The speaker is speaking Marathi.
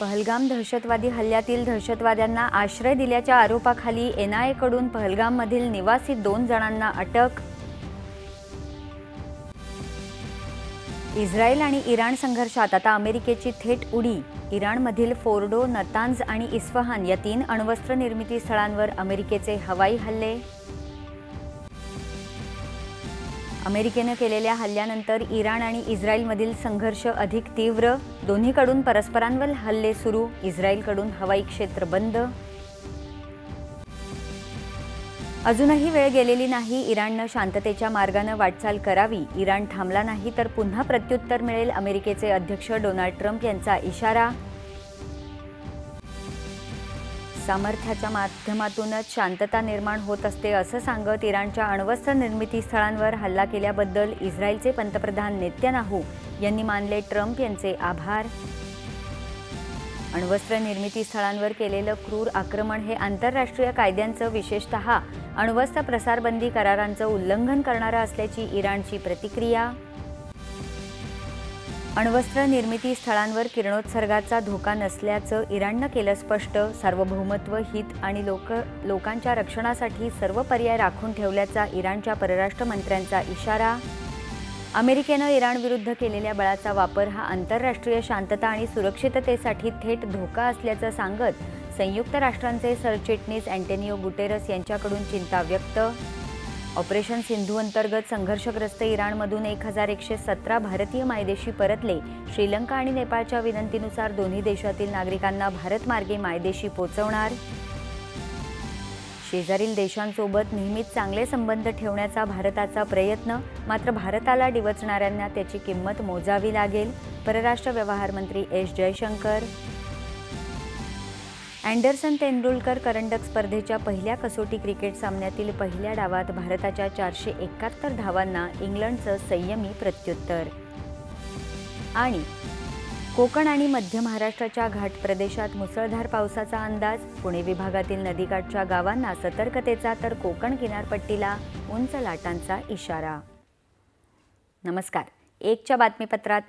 पहलगाम दहशतवादी हल्ल्यातील दहशतवाद्यांना आश्रय दिल्याच्या आरोपाखाली एनआयएकडून पहलगाममधील निवासी दोन जणांना अटक. इस्रायल आणि इराण संघर्षात आता अमेरिकेची थेट उडी. इराणमधील फोर्डो नतांज आणि इस्फहान या तीन अण्वस्त्र निर्मिती स्थळांवर अमेरिकेचे हवाई हल्ले. अमेरिकेनं केलेल्या हल्ल्यानंतर इराण आणि इस्रायलमधील संघर्ष अधिक तीव्र. दोन्हीकडून परस्परांवर हल्ले सुरू. इस्रायलकडून हवाई क्षेत्र बंद. अजूनही वेळ गेलेली नाही. इराणनं शांततेच्या मार्गानं वाटचाल करावी. इराण थांबला नाही तर पुन्हा प्रत्युत्तर मिळेल अमेरिकेचे अध्यक्ष डोनाल्ड ट्रम्प यांचा इशारा. सामर्थ्याच्या माध्यमातूनच शांतता निर्माण होत असते असं सांगत इराणच्या अण्वस्त्र निर्मिती स्थळांवर हल्ला केल्याबद्दल इस्रायलचे पंतप्रधान नेत्यानाहू यांनी मानले ट्रम्प यांचे आभार. अण्वस्त्र निर्मिती स्थळांवर केलेलं क्रूर आक्रमण हे आंतरराष्ट्रीय कायद्यांचं विशेषतः अण्वस्त्र प्रसारबंदी करारांचं उल्लंघन करणारं असल्याची इराणची प्रतिक्रिया. अण्वस्त्र निर्मिती स्थळांवर किरणोत्सर्गाचा धोका नसल्याचं इराणनं केलं स्पष्ट. सार्वभौमत्व हित आणि लोक लोकांच्या रक्षणासाठी सर्व पर्याय राखून ठेवल्याचा इराणच्या परराष्ट्र मंत्र्यांचा इशारा. अमेरिकेनं इराणविरुद्ध केलेल्या बळाचा वापर हा आंतरराष्ट्रीय शांतता आणि सुरक्षिततेसाठी थेट धोका असल्याचं सांगत संयुक्त राष्ट्रांचे सरचिटणीस अँटेनिओ गुटेरस यांच्याकडून चिंता व्यक्त. ऑपरेशन सिंधू अंतर्गत संघर्षग्रस्त इराणमधून एक हजार एकशे सतरा भारतीय मायदेशी परतले. श्रीलंका आणि नेपाळच्या विनंतीनुसार दोन्ही देशातील नागरिकांना भारतमार्गे मायदेशी पोचवणार. शेजारील देशांसोबत नेहमीच चांगले संबंध ठेवण्याचा भारताचा प्रयत्न मात्र भारताला डिवचणाऱ्यांना त्याची किंमत मोजावी लागेल. परराष्ट्र व्यवहार मंत्री एस जयशंकर अँडरसन तेंडुलकर करंडक स्पर्धेच्या पहिल्या कसोटी क्रिकेट सामन्यातील पहिल्या डावात भारताच्या चारशे एकाहत्तर धावांना इंग्लंडचं संयमी प्रत्युत्तर. आणि कोकण आणि मध्य महाराष्ट्राच्या घाट प्रदेशात मुसळधार पावसाचा अंदाज पुणे विभागातील नदीकाठच्या गावांना सतर्कतेचा तर कोकण किनारपट्टीला उंच लाटांचा इशारा. नमस्कार. एकच्या बातमीपत्रात मी